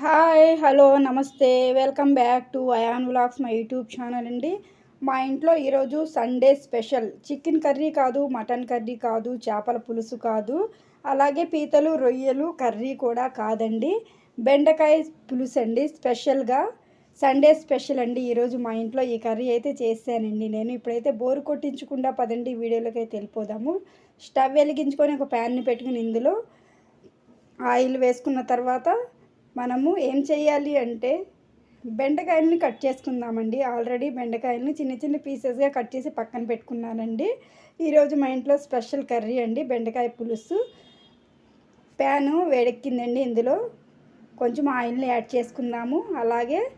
Hi hello నమస్తే. Welcome back to Ayaan vlogs మా YouTube channel అండి. మా ఇంట్లో ఈరోజు సండే స్పెషల్. చికెన్ కర్రీ కాదు మటన్ కర్రీ కాదు చేపల పులుసు కాదు. అలాగే పీతలు రొయ్యలు కర్రీ కూడా కాదండి. బెండకాయ పులుసు అండి స్పెషల్గా. సండే స్పెషల్ అండి. ఈరోజు మా ఇంట్లో ఈ కర్రీ అయితే చేశానండి. నేను ఇప్పుడైతే బోరు కొట్టించకుండా పదండి వీడియోలోకి అయితే వెళ్ళిపోదాము. స్టవ్ వెలిగించుకొని ఒక ప్యాన్ని పెట్టుకుని ఇందులో ఆయిల్ వేసుకున్న తర్వాత మనము ఏం చేయాలి అంటే బెండకాయలని కట్ చేసుకుందామండి. ఆల్రెడీ బెండకాయలని చిన్న చిన్న పీసెస్గా కట్ చేసి పక్కన పెట్టుకున్నానండి. ఈరోజు మా ఇంట్లో స్పెషల్ కర్రీ అండి బెండకాయ పులుసు. ప్యాను వేడెక్కిందండి ఇందులో. కొంచెం ఆయిల్ని యాడ్ చేసుకుందాము. అలాగే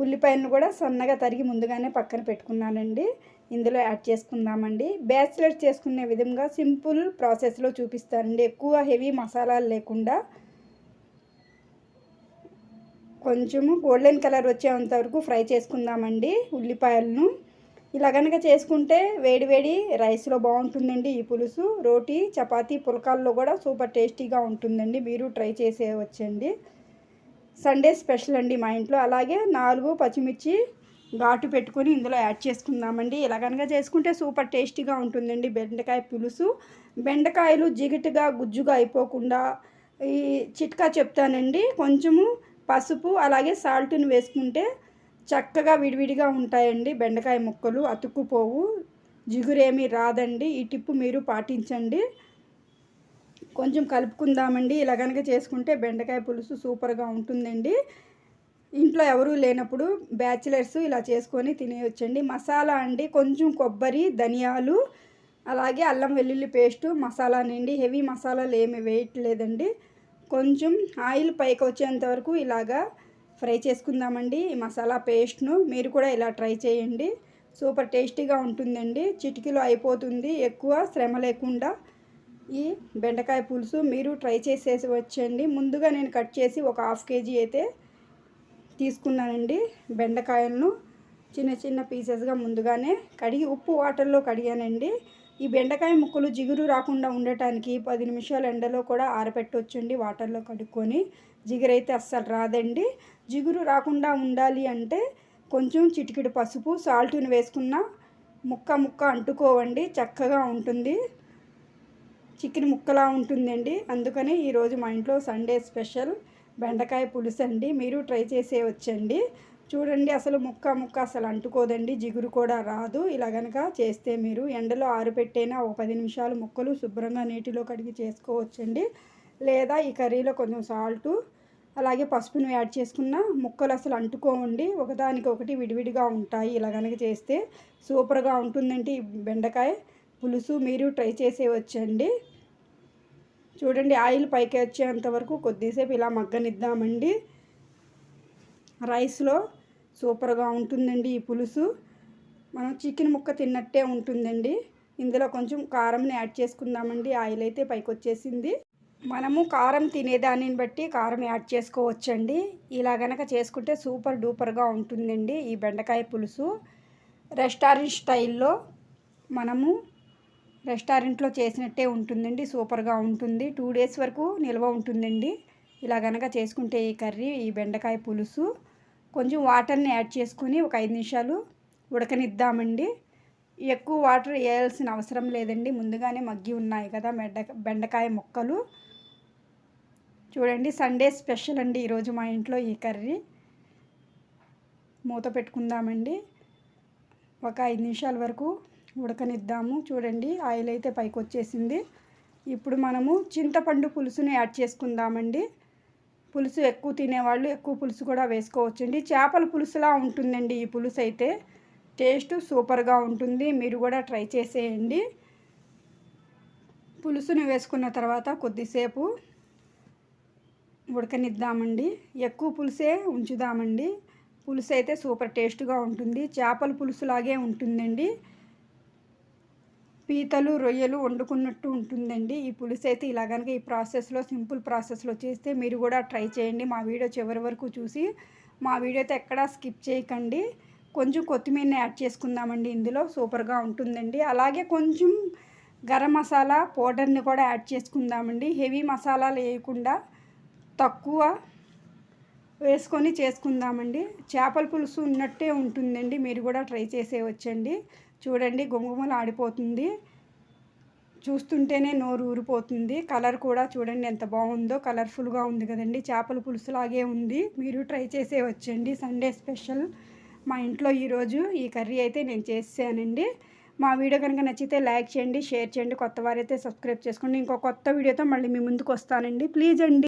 ఉల్లిపాయలను కూడా సన్నగా తరిగి ముందుగానే పక్కన పెట్టుకున్నానండి. ఇందులో యాడ్ చేసుకుందామండి. బ్యాచిలర్ చేసుకునే విధంగా సింపుల్ ప్రాసెస్లో చూపిస్తానండి. ఎక్కువ హెవీ మసాలాలు లేకుండా కొంచెము గోల్డెన్ కలర్ వచ్చేంత వరకు ఫ్రై చేసుకుందామండి ఉల్లిపాయలను. ఇలా కనుక చేసుకుంటే వేడివేడి రైస్లో బాగుంటుందండి ఈ పులుసు. రోటీ చపాతీ పులకాల్లో కూడా సూపర్ టేస్టీగా ఉంటుందండి. మీరు ట్రై చేసేవచ్చండి సండే స్పెషల్ అండి మా ఇంట్లో. అలాగే నాలుగు పచ్చిమిర్చి ఘాటు పెట్టుకొని ఇందులో యాడ్ చేసుకుందామండి. ఇలా కనుక చేసుకుంటే సూపర్ టేస్టీగా ఉంటుందండి బెండకాయ పులుసు. బెండకాయలు జిగిటిగా గుజ్జుగా అయిపోకుండా ఈ చిట్కా చెప్తానండి. కొంచెము పసుపు అలాగే సాల్ట్ని వేసుకుంటే చక్కగా విడివిడిగా ఉంటాయండి బెండకాయ ముక్కలు అతుక్కుపోవు జిగురేమీ రాదండి. ఈ టిప్పు మీరు పాటించండి. కొంచెం కలుపుకుందామండి. ఇలా కనుక చేసుకుంటే బెండకాయ పులుసు సూపర్గా ఉంటుందండి. ఇంట్లో ఎవరూ లేనప్పుడు బ్యాచిలర్స్ ఇలా చేసుకొని తినేయొచ్చండి. మసాలా అండి కొంచెం కొబ్బరి ధనియాలు అలాగే అల్లం వెల్లుల్లి పేస్టు మసాలా నిండి హెవీ మసాలాలు ఏమి వేయట్లేదండి. కొంచెం ఆయిల్ పైకి వచ్చేంత వరకు ఇలాగా ఫ్రై చేసుకుందామండి ఈ మసాలా పేస్ట్ను. మీరు కూడా ఇలా ట్రై చేయండి. సూపర్ టేస్టీగా ఉంటుందండి. చిటికీలో అయిపోతుంది. ఎక్కువ శ్రమ లేకుండా ఈ బెండకాయ పులుసు మీరు ట్రై చేసేసి వచ్చండి ముందుగా నేను కట్ చేసి ఒక హాఫ్ కేజీ అయితే తీసుకున్నానండి బెండకాయలను. చిన్న చిన్న పీసెస్గా ముందుగానే కడిగి ఉప్పు వాటర్లో కడిగానండి. ఈ బెండకాయ ముక్కలు జిగురు రాకుండా ఉండటానికి పది నిమిషాలు ఎండలో కూడా ఆరబెట్టొచ్చండి వాటర్లో కడుక్కొని. జిగురు అయితే అస్సలు రాదండి. జిగురు రాకుండా ఉండాలి అంటే కొంచెం చిటికిడి పసుపు సాల్ట్ని వేసుకున్న ముక్క ముక్క అంటుకోవండి చక్కగా ఉంటుంది. చికెన్ ముక్కలా ఉంటుందండి. అందుకని ఈరోజు మా ఇంట్లో సండే స్పెషల్ బెండకాయ పులుసు అండి మీరు ట్రై చేసే వచ్చండి. చూడండి అసలు ముక్క ముక్క అసలు అంటుకోదండి జిగురు కూడా రాదు. ఇలా కనుక చేస్తే మీరు ఎండలో ఆరుపెట్టైనా ఒక పది నిమిషాలు ముక్కలు శుభ్రంగా నీటిలో కడిగి చేసుకోవచ్చండి. లేదా ఈ కర్రీలో కొంచెం సాల్టు అలాగే పసుపును యాడ్ చేసుకున్న ముక్కలు అసలు అంటుకోండి ఒకదానికి ఒకటి విడివిడిగా ఉంటాయి. ఇలా కనుక చేస్తే సూపర్గా ఉంటుందండి బెండకాయ. పులుసు మీరు ట్రై చేసేవచ్చండి చూడండి ఆయిల్ పైకి వచ్చేంత వరకు కొద్దిసేపు ఇలా మగ్గనిద్దామండి. రైస్లో సూపర్గా ఉంటుందండి ఈ పులుసు. మనం చికెన్ ముక్క తిన్నట్టే ఉంటుందండి. ఇందులో కొంచెం కారంని యాడ్ చేసుకుందామండి. ఆయిల్ అయితే పైకి వచ్చేసింది మనము కారం తినేదానిని బట్టి కారం యాడ్ చేసుకోవచ్చండి. ఇలా గనక చేసుకుంటే సూపర్ డూపర్గా ఉంటుందండి ఈ బెండకాయ పులుసు. రెస్టారెంట్ స్టైల్లో మనము రెస్టారెంట్లో చేసినట్టే ఉంటుందండి. సూపర్గా ఉంటుంది. టూ డేస్ వరకు నిల్వ ఉంటుందండి. ఇలా గనక చేసుకుంటే ఈ కర్రీ ఈ బెండకాయ పులుసు కొంచెం వాటర్ని యాడ్ చేసుకొని ఒక ఐదు నిమిషాలు ఉడకనిద్దామండి. ఎక్కువ వాటర్ వేయాల్సిన అవసరం లేదండి. ముందుగానే మగ్గి ఉన్నాయి కదా బెండ బెండకాయ ముక్కలు. చూడండి సండే స్పెషల్ అండి ఈరోజు మా ఇంట్లో ఈ కర్రీ. మూత పెట్టుకుందామండి. ఒక ఐదు నిమిషాల వరకు ఉడకనిద్దాము. చూడండి ఆయిల్ అయితే పైకి వచ్చేసింది ఇప్పుడు మనము చింతపండు పులుసుని యాడ్ చేసుకుందామండి. పులుసు ఎక్కువ తినేవాళ్ళు ఎక్కువ పులుసు కూడా వేసుకోవచ్చండి. చేపల పులుసులా ఉంటుందండి ఈ పులుసు అయితే టేస్ట్ సూపర్గా ఉంటుంది. మీరు కూడా ట్రై చేసేయండి. పులుసుని వేసుకున్న తర్వాత కొద్దిసేపు ఉడకనిద్దామండి. ఎక్కువ పులుసే ఉంచుదామండి. పులుసు అయితే సూపర్ టేస్ట్గా ఉంటుంది. చేపల పులుసులాగే ఉంటుందండి. పీతలు రొయ్యలు వండుకున్నట్టు ఉంటుందండి. ఈ పులుసు అయితే ఇలా కనుక ఈ ప్రాసెస్లో సింపుల్ ప్రాసెస్లో చేస్తే మీరు కూడా ట్రై చేయండి. మా వీడియో చివరి వరకు చూసి మా వీడియో అయితే ఎక్కడా స్కిప్ చేయకండి. కొంచెం కొత్తిమీరని యాడ్ చేసుకుందామండి ఇందులో. సూపర్గా ఉంటుందండి. అలాగే కొంచెం గరం మసాలా పౌడర్ని కూడా యాడ్ చేసుకుందామండి. హెవీ మసాలాలు వేయకుండా తక్కువ వేసుకొని చేసుకుందామండి. చేపల పులుసు ఉన్నట్టే ఉంటుందండి. మీరు కూడా ట్రై చేసేవచ్చండి చూడండి గుమగుమలు ఆడిపోతుంది చూస్తుంటేనే నోరు ఊరిపోతుంది. కలర్ కూడా చూడండి ఎంత బాగుందో. కలర్ఫుల్గా ఉంది కదండి. చేపల పులుసులాగే ఉంది. మీరు ట్రై చేసే వచ్చండి సండే స్పెషల్ మా ఇంట్లో ఈరోజు ఈ కర్రీ అయితే నేను చేసానండి మా వీడియో కనుక నచ్చితే లైక్ చేయండి షేర్ చేయండి. కొత్త వారైతే సబ్స్క్రైబ్ చేసుకోండి. ఇంకో కొత్త వీడియోతో మళ్ళీ మీ ముందుకు వస్తానండి. ప్లీజ్ అండి.